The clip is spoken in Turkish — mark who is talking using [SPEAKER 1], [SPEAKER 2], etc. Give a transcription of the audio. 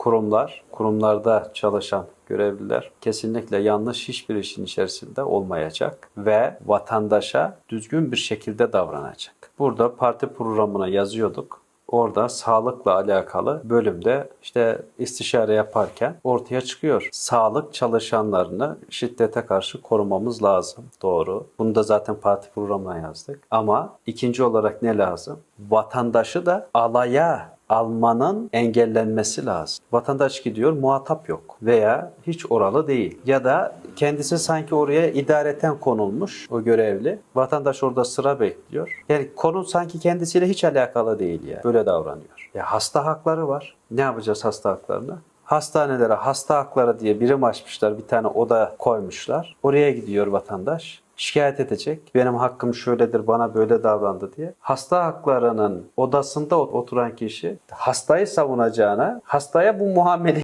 [SPEAKER 1] kurumlar, kurumlarda çalışan görevliler kesinlikle yanlış hiçbir işin içerisinde olmayacak ve vatandaşa düzgün bir şekilde davranacak. Burada parti programına yazıyorduk. Orada sağlıkla alakalı bölümde işte istişare yaparken ortaya çıkıyor. Sağlık çalışanlarını şiddete karşı korumamız lazım. Doğru. Bunu da zaten parti programına yazdık. Ama ikinci olarak ne lazım? Vatandaşı da alaya almanın engellenmesi lazım. Vatandaş gidiyor muhatap yok veya hiç oralı değil ya da kendisi sanki oraya idareten konulmuş o görevli. Vatandaş orada sıra bekliyor. Yani konu sanki kendisiyle hiç alakalı değil ya. Böyle davranıyor. Ya hasta hakları var. Ne yapacağız hasta haklarını? Hastanelere hasta hakları diye birim açmışlar. Bir tane oda koymuşlar. Oraya gidiyor vatandaş şikayet edecek. Benim hakkım şöyledir, bana böyle davrandı diye. Hasta haklarının odasında oturan kişi hastayı savunacağına hastaya bu muamele